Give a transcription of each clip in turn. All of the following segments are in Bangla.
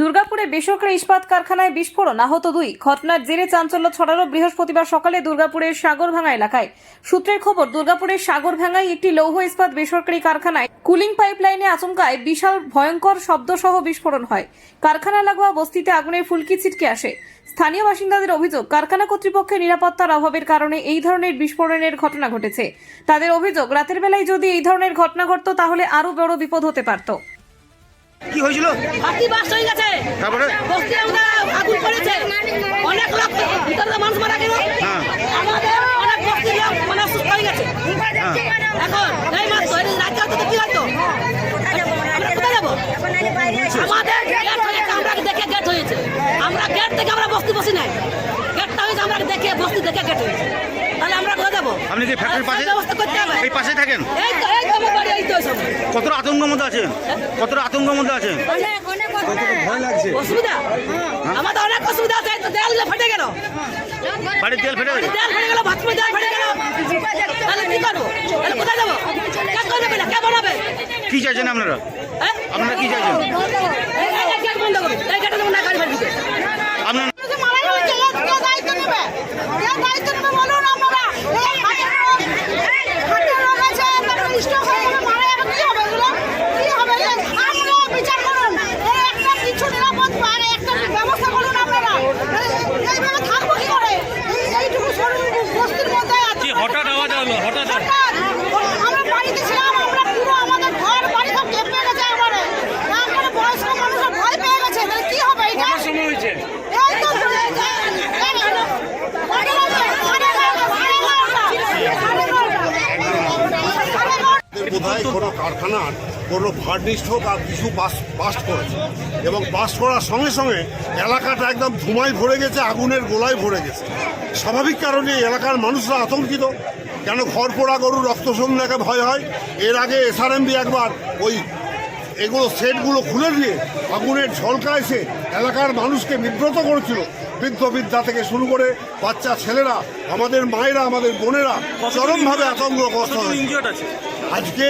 দুর্গাপুরে বেসরকারি ইস্পাত কারখানায় বিস্ফোরণ, আহত দুই। ঘটনার জেরে চাঞ্চল্য ছড়ালো বৃহস্পতিবার সকালে দুর্গাপুরের সাগরভাঙা এলাকায়। সূত্রের খবর, দুর্গাপুরের সাগরভাঙায় একটি লৌহ ইস্পাত বেসরকারি কারখানায় কুলিং পাইপলাইনে আচমকায় বিশাল ভয়ঙ্কর শব্দসহ বিস্ফোরণ হয়। কারখানা লাগোয়া বস্তিতে আগুনের ফুলকি ছিটকে আসে। স্থানীয় বাসিন্দাদের অভিযোগ, কারখানা কর্তৃপক্ষের নিরাপত্তার অভাবের কারণে এই ধরনের বিস্ফোরণের ঘটনা ঘটেছে। তাদের অভিযোগ, রাতের বেলায় যদি এই ধরনের ঘটনা ঘটতো, তাহলে আরও বড় বিপদ হতে পারত। কি হয়েছিল? হাতি বাস হয়ে গেছে। তারপরে? বস্তি আমরা আগুন পড়েছে অনেক লোক ভিতরে মানুষ মারা গেল। হ্যাঁ। আমাদের অনেক বস্তি লোক মানে অসুস্থ হয়ে গেছে। এখন এই মাস ধরে রাজ্য তো কি হতো আমাদের গেট হয়েছে আমরা দেখে গেট হয়েছে। আমরা গেট থেকে আমরা বস্তি বসি নাই। গেটটা হয়েছে আমরা দেখে বস্তি দেখে গেট হয়েছে। তাহলে আমরা কোথায় যাব? আপনি কি ফ্যাক্টরির পাশে? ব্যবস্থা করতে হবে। এই পাশে থাকেন? এই তো এই তো আমার বাড়ি এই তো সব কতটা আতঙ্কের মধ্যে আছেন? কতটা আতঙ্কের মধ্যে আছেন? অসুবিধা? আমাদের অনেক অসুবিধা আছে তো ফেটে গেল। বাড়ির তেল ফেটে গেছে? দেয়াল ফেটে গেল বাথরুমে দেয়াল ফেটে গেল। তাহলে কি করব? তাহলে কোথায় যাব? কে করবে না? কে বানাবে? কি চাইছেন আপনারা? হ্যাঁ? আপনারা কি চাইছেন? এই এই গেট বন্ধ করুন এই গেটে না গাড়ি ফেটে দিতে আপনার মারাই হচ্ছে কে কে দায়িত্ব নেবে? দায়িত্ব নেবে বলুন আপনারা এই হাটের রোগ হাটের রোগ আছে তারপর স্ট্রোক হয়ে গেলে মারা যাবে কি হবে এগুলো কি হবে এ? আপনারা বিচার করুন এর একটা কিছু নিরাপদ পারে একটা ব্যবস্থা করুন আপনারা এই- এইভাবে থাকব কি করে এই- এইটুকু সরু বস্তির মধ্যে এত হঠাৎ আওয়াজ হলো হঠাৎ আমরা বাড়িতে ছিলাম আমরা পুরো আমাদের ঘর বাড়ি সব কেঁপে গেছে একবারে একবারে বয়স্ক মানুষের ভয় পেয়ে গেছে তাহলে কি হবে এটা সময় হয়েছে এই তো এই- এই- এই- এই- সাড়ে নয়টা, সাড়ে নয়টা, সাড়ে নয়টা, সাড়ে নয়টা। কোনো কারখানার কোনো ভার্নিস্ট হোক আর কিছু বাস বাস্ট করেছে। এবং বাস্ট করার সঙ্গে সঙ্গে এলাকাটা একদম ধুমায় ভরে গেছে আগুনের গোলায় ভরে গেছে। স্বাভাবিক কারণে এলাকার মানুষরা আতঙ্কিত। কেন ঘর পোড়া গরু রক্ত সন্ধ্যাকে ভয় হয়? এর আগে এসআরএমবি একবার ওই এগুলো সেটগুলো খুলে দিয়ে আগুনের ঝলকা এসে এলাকার মানুষকে বিব্রত করেছিল। বৃদ্ধ বৃদ্ধা থেকে শুরু করে বাচ্চা ছেলেরা আমাদের মায়েরা আমাদের বোনেরা চরমভাবে আতঙ্কগ্রস্ত আজকে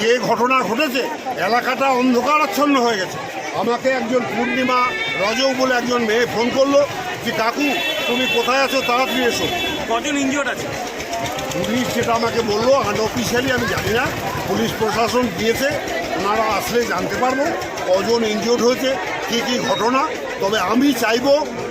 যে ঘটনা ঘটেছে এলাকাটা অন্ধকারাচ্ছন্ন হয়ে গেছে। আমাকে একজন পূর্ণিমা রজৌ বলে একজন মেয়ে ফোন করল যে কাকু তুমি কোথায় আছো? তাড়াতাড়ি এসো। কজন ইনজিওর্ড আছে? পুলিশ যেটা আমাকে বলল আনঅফিসিয়ালি আমি জানি না পুলিশ প্রশাসন দিয়েছে। ওনারা আসলে জানতে পারব কজন ইনজিওর্ড হয়েছে, কী কী ঘটনা। তবে আমি চাইব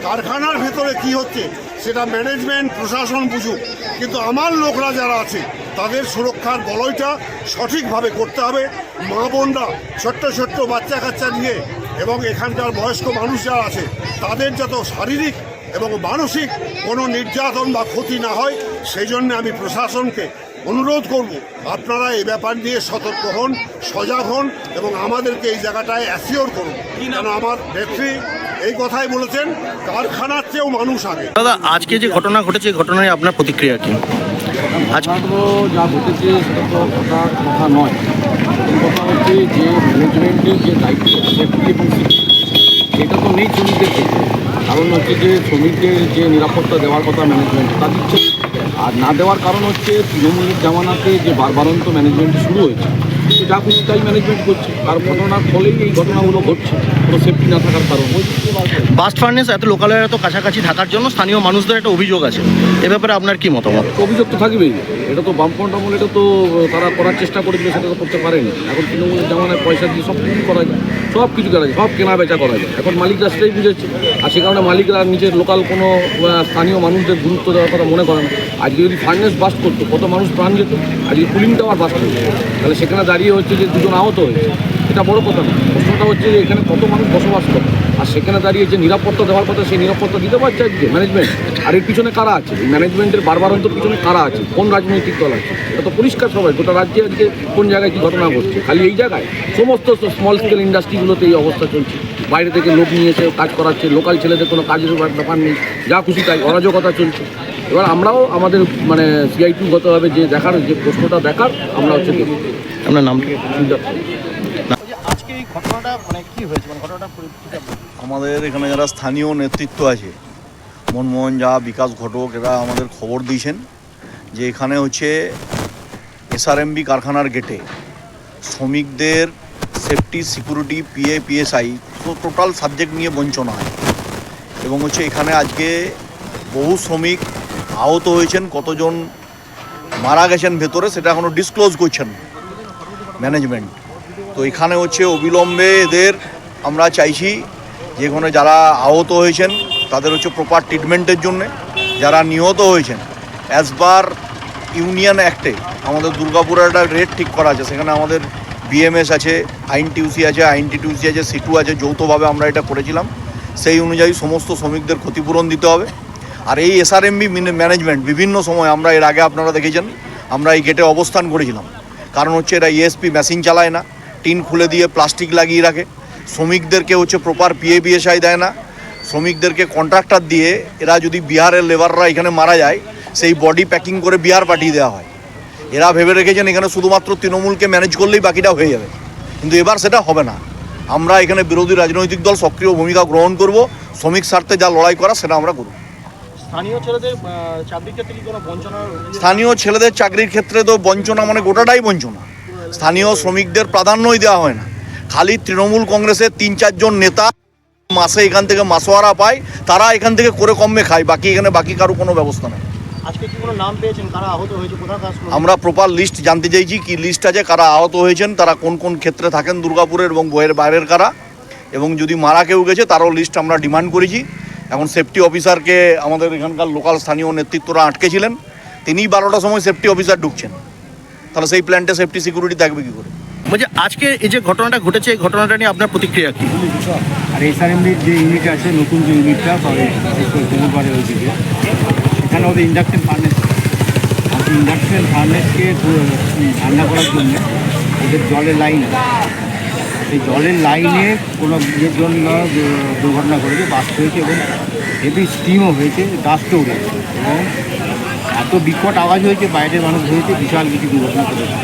কারখানার ভেতরে কি হচ্ছে, সেটা ম্যানেজমেন্ট প্রশাসন বুঝুক। কিন্তু আমার লোকরা যারা আছে, তাদের সুরক্ষার বলয়টা সঠিকভাবে করতে হবে। মা বোনরা ছোট্ট ছোট্ট বাচ্চা কাচ্চা নিয়ে এবং এখানকার বয়স্ক মানুষ যারা আছে, তাদের যত শারীরিক এবং মানসিক কোনো নির্যাতন বা ক্ষতি না হয়, সেই জন্য আমি প্রশাসনকে অনুরোধ করব আপনারা এই ব্যাপার নিয়ে সতর্ক হন সজাগ হন এবং আমাদেরকে এই জায়গাটায় অ্যাসিওর করুন। কেন আমার ব্যক্তি এই কথাই বলেছেন কারখানার চেয়েও মানুষ আগে। দাদা আজকে যে ঘটনা ঘটেছে এই ঘটনায় আপনার প্রতিক্রিয়া কি? আজ যা ঘটেছে সেটা তো ঘটার কথা নয়। এই কথা হচ্ছে যে ম্যানেজমেন্টের যে দায়িত্ব সেফটি এবং সেটা তো নেই শ্রমিকদের কারণ হচ্ছে যে শ্রমিকদের যে নিরাপত্তা দেওয়ার কথা ম্যানেজমেন্ট তা দিচ্ছে। আর না দেওয়ার কারণ হচ্ছে তৃণমূলের জামানাতে যে বারবারন্ত ম্যানেজমেন্ট শুরু হয়েছে যা খুশি তাই ম্যানেজমেন্ট করছে। আর ঘটনার ফলেই এই ঘটনাগুলো ঘটছে কোনো সেফটি না থাকার কারণ। বাস্ট ফার্নেস এত লোকালয়ের এত কাছাকাছি থাকার জন্য স্থানীয় মানুষদের একটা অভিযোগ আছে। এ ব্যাপারে আপনার কি মতামত? অভিযোগ তো থাকবেই। এটা তো বামফ্রন্ট আমল এটা তো তারা করার চেষ্টা করেছিল, সেটা তো করতে পারেনি। এখন তৃণমূলের জামানায় পয়সা দিয়ে সব কিছু করা যায়, সব কিছু করা যায়, সব কেনা বেচা করা যায়। এখন মালিকরা সেটাই বুঝেছে। আর সে কারণে মালিকরা নিজের লোকাল কোনো স্থানীয় মানুষদের গুরুত্ব দেওয়ার কথা মনে করে না। আজকে যদি ফার্নেস বাস্ট করতো, কত মানুষ প্রাণ যেত, আজকে কুলিং টাওয়ার বাস্ট হয়েছে তাহলে সেখানে দাঁড়িয়ে হচ্ছে যে দুজন আহত হয়েছে, এটা বড় কথা না। প্রশ্নটা হচ্ছে যে এখানে কত মানুষ বসবাস করে? আর সেখানে দাঁড়িয়ে যে নিরাপত্তা দেওয়ার কথা সেই নিরাপত্তা দিতে পারছে আজকে ম্যানেজমেন্ট আর এর পিছনে কারা আছে? এই ম্যানেজমেন্টের বারবারন্তর পিছনে কারা আছে? কোন রাজনৈতিক দল আছে? এটা তো পরিষ্কার সবাই গোটা রাজ্যে আজকে কোন জায়গায় কি ঘটনা ঘটছে? খালি এই জায়গায়? সমস্ত স্মল স্কেল ইন্ডাস্ট্রিগুলোতে এই অবস্থা চলছে। বাইরে থেকে লোক নিয়ে এসে কাজ করাচ্ছে লোকাল ছেলেদের কোনো কাজের ব্যাপার নেই। যা খুশি তাই অরাজকতা চলছে। এবার আমরাও আমাদের মানে সিআইটু গতভাবে যে দেখার যে প্রশ্নটা দেখার আমরা হচ্ছে আপনার নাম? আজকে এই ঘটনাটা মানে কি হয়েছে? মানে ঘটনাটা আমাদের এখানে যারা স্থানীয় নেতৃত্ব আছে, মনমোহন যা বিকাশ ঘটক, এরা আমাদের খবর দিয়েছেন যে এখানে হচ্ছে এসআরএমবি কারখানার গেটে শ্রমিকদের safety security PA PSI total subject নিয়ে বঞ্চনা হয়। এবং হচ্ছে এখানে আজকে বহু শ্রমিক আহত হয়েছেন, কতজন মারা গেছেন ভেতরে সেটা এখনও ডিসক্লোজ করছেন ম্যানেজমেন্ট তো এখানে হচ্ছে অবিলম্বে এদের আমরা চাইছি যে এখানে যারা আহত হয়েছেন, তাদের হচ্ছে প্রপার ট্রিটমেন্টের জন্য যারা নিহত হয়েছেন অ্যাজ পার ইউনিয়ন অ্যাক্টে আমাদের দুর্গাপুরে একটা রেট ঠিক করা আছে। সেখানে আমাদের বিএমএস আছে, আইন টিউসি আছে, আইন টিউসি আছে সিটু আছে, যৌথভাবে আমরা এটা করেছিলাম। সেই অনুযায়ী সমস্ত শ্রমিকদের ক্ষতিপূরণ দিতে হবে। আর এই এসআরএমবি ম্যানেজমেন্ট বিভিন্ন সময় আমরা এর আগে আপনারা দেখেছেন, আমরা এই গেটে অবস্থান করেছিলাম। কারণ হচ্ছে এরা ইএসপি মেশিন চালায় না, টিন খুলে দিয়ে প্লাস্টিক লাগিয়ে রাখে। শ্রমিকদেরকে হচ্ছে প্রপার পিএবিএসআই দেয় না। শ্রমিকদেরকে কন্ট্রাক্টর দিয়ে এরা যদি বিহারের লেবাররা এখানে মারা যায় সেই বডি প্যাকিং করে বিহার পাঠিয়ে দেওয়া হয়। এরা ভেবে রেখেছেন এখানে শুধুমাত্র তৃণমূলকে ম্যানেজ করলেই বাকিটা হয়ে যাবে। কিন্তু এবার সেটা হবে না। আমরা এখানে বিরোধী রাজনৈতিক দল সক্রিয় ভূমিকা গ্রহণ করব। শ্রমিক স্বার্থে যা লড়াই করা সেটা আমরা করব। স্থানীয় ছেলেদের চাকরির ক্ষেত্রে কি কোনো বঞ্চনার স্থানীয় ছেলেদের চাকরির ক্ষেত্রে তো বঞ্চনা মানে গোটাটাই বঞ্চনা। স্থানীয় শ্রমিকদের প্রাধান্যই দেওয়া হয় না। খালি তৃণমূল কংগ্রেসের তিন চারজন নেতা মাসে এখান থেকে মাসোয়ারা পায় তারা এখান থেকে করে কমে খায় বাকি এখানে বাকি কারও কোনো ব্যবস্থা নেই। আজকে কি কোনো নাম পেয়েছেন? কারা আহত হয়েছে? কোথাকার আমরা প্রপার লিস্ট জানতে চাইছি কি লিস্ট আছে কারা আহত হয়েছেন তারা কোন কোন ক্ষেত্রে থাকেন দুর্গাপুরের এবং বইয়ের বাইরের কারা এবং যদি মারা কেউ গেছে তারও লিস্ট আমরা ডিমান্ড করেছি। এখন সেফটি অফিসারকে আমাদের এখানকার লোকাল স্থানীয় নেতৃত্বরা আটকেছিলেন তিনি বারোটার সময় সেফটি অফিসার ঢুকছেন। তাহলে সেই প্ল্যান্টে সেফটি সিকিউরিটি থাকবে কী করে? বলছি, আজকে এই যে ঘটনাটা ঘটেছে, এই ঘটনাটা নিয়ে আপনার প্রতিক্রিয়া কি? আর এসআরএমডির যে ইউনিট আছে, নতুন যে ইউনিটটা গোবরবাড়ি ওইদিকে সেখানে ওদের ইন্ডাকশন ফার্নেস ইন্ডাকশন ফার্নেসকে ঠান্ডা করার জন্য ওদের জলের লাইন সেই জলের লাইনে কোনো ইয়ের জন্য দুর্ঘটনা ঘটেছে বাস্ট হয়েছে এবং হেভি স্টিমও হয়েছে ডাস্টও উঠেছে এবং এত বিকট আওয়াজ হয়েছে, বাইরের মানুষ হয়েছে, বিশাল কিছু দুর্ঘটনা ঘটেছে।